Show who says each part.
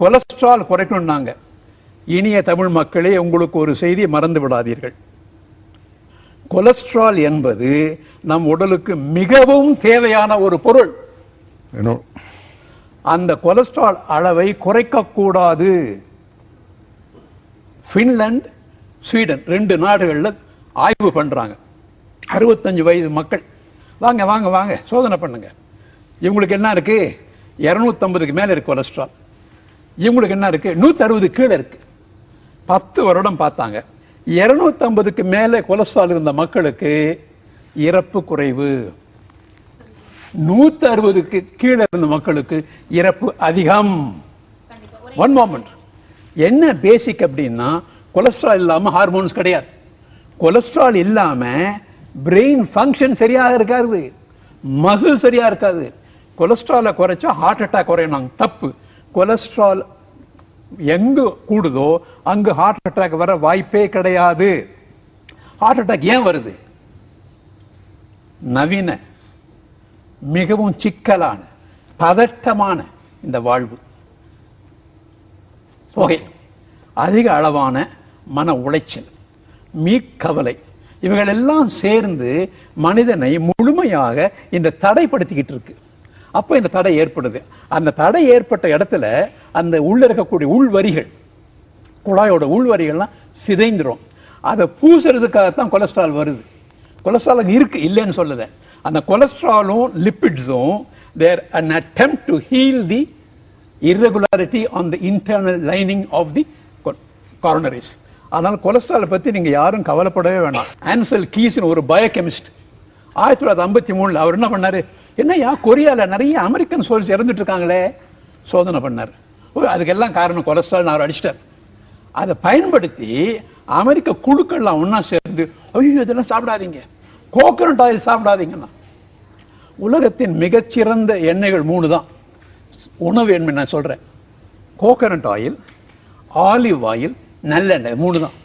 Speaker 1: Cholesterol குறைக்கணும்னாங்க இனிய தமிழ் மக்களே உங்களுக்கு ஒரு செய்தி மறந்து விடாதீர்கள். கொலஸ்ட்ரால் என்பது நம் உடலுக்கு மிகவும் தேவையான ஒரு பொருள். அந்த கொலஸ்ட்ரால் அளவை குறைக்கக்கூடாது. ஃபின்லாந்து ஸ்வீடன் ரெண்டு நாடுகளில் ஆய்வு பண்ணுறாங்க அறுபத்தஞ்சு வயது மக்கள். வாங்க வாங்க வாங்க சோதனை பண்ணுங்க. இவங்களுக்கு என்ன இருக்கு? இரநூத்தம்பதுக்கு மேலே இருக்கு கொலஸ்ட்ரால். இவங்களுக்கு என்ன இருக்கு? நூற்றி அறுபது கீழே இருக்கு. பத்து வருடம் பார்த்தாங்க. இரநூத்தம்பதுக்கு மேலே கொலஸ்ட்ரால் இருந்த மக்களுக்கு இறப்பு குறைவு. நூற்றி அறுபதுக்கு கீழே இருந்த மக்களுக்கு இறப்பு அதிகம். ஒன் மோமெண்ட் என்ன பேசிக் அப்படின்னா கொலஸ்ட்ரால் இல்லாமல் ஹார்மோன்ஸ் கிடையாது. கொலஸ்ட்ரால் இல்லாமல் பிரெயின் ஃபங்க்ஷன் சரியாக இருக்காது. மசில் சரியாக இருக்காது. கொலஸ்ட்ராலை குறைச்சா ஹார்ட் அட்டாக் குறையணும். தப்பு. கொலஸ்ட்ரால் எங்கு கூடுதோ அங்கு ஹார்ட் அட்டாக் வர வாய்ப்பே கிடையாது. ஹார்ட் அட்டாக் ஏன் வருது? நவீன மிகவும் சிக்கலான பதட்டமான இந்த வாழ்வு. புகை அதிக அளவான மன உளைச்சல் மீக்கவலை இவைகள் எல்லாம் சேர்ந்து மனிதனை முழுமையாக இந்த தடைப்படுத்திக்கிட்டு இருக்கு. அப்போ இந்த தடை ஏற்படுது. அந்த தடை ஏற்பட்ட இடத்துல அந்த உள்ள இருக்கக்கூடிய உள்வரிகள் குழாயோட உள்வரிகள்லாம் சிதைந்துடும் அதை பூசுறதுக்காகத்தான் கொலஸ்ட்ரால் வருது. கொலஸ்ட்ரால் அங்கே இல்லைன்னு சொல்லுதேன் அந்த கொலஸ்ட்ராலும் லிப்பிட்ஸும் they're an attempt to heal the irregularity on the internal lining of the coronaries அதனால் கொலஸ்ட்ராலை பற்றி நீங்கள் யாரும் கவலைப்படவே வேணாம். ஆன்சல் கீஸ்னு ஒரு பயோகெமிஸ்ட் ஆயிரத்தி தொள்ளாயிரத்தி ஐம்பத்தி மூணில் அவர் என்ன பண்ணாரு? என்னய்யா கொரியாவில் நிறைய அமெரிக்கன் சோல்ஸ் இறந்துட்டு இருக்காங்களே? சோதனை பண்ணார். அதுக்கெல்லாம் காரணம் கொலஸ்ட்ரால் அவர் அடிச்சிட்டார் அதை பயன்படுத்தி அமெரிக்க குழுக்கள்லாம் ஒன்றா சேர்ந்து ஐயோ இதெல்லாம் சாப்பிடாதீங்க. கோகனட் ஆயில் சாப்பிடாதீங்கன்னா உலகத்தின் மிகச்சிறந்த எண்ணெய்கள் மூணு தான். உணவு எண்ணெய் நான் சொல்கிறேன் கோகனட் ஆயில் ஆலிவ் ஆயில் நல்லெண்ணெய் மூணு தான்.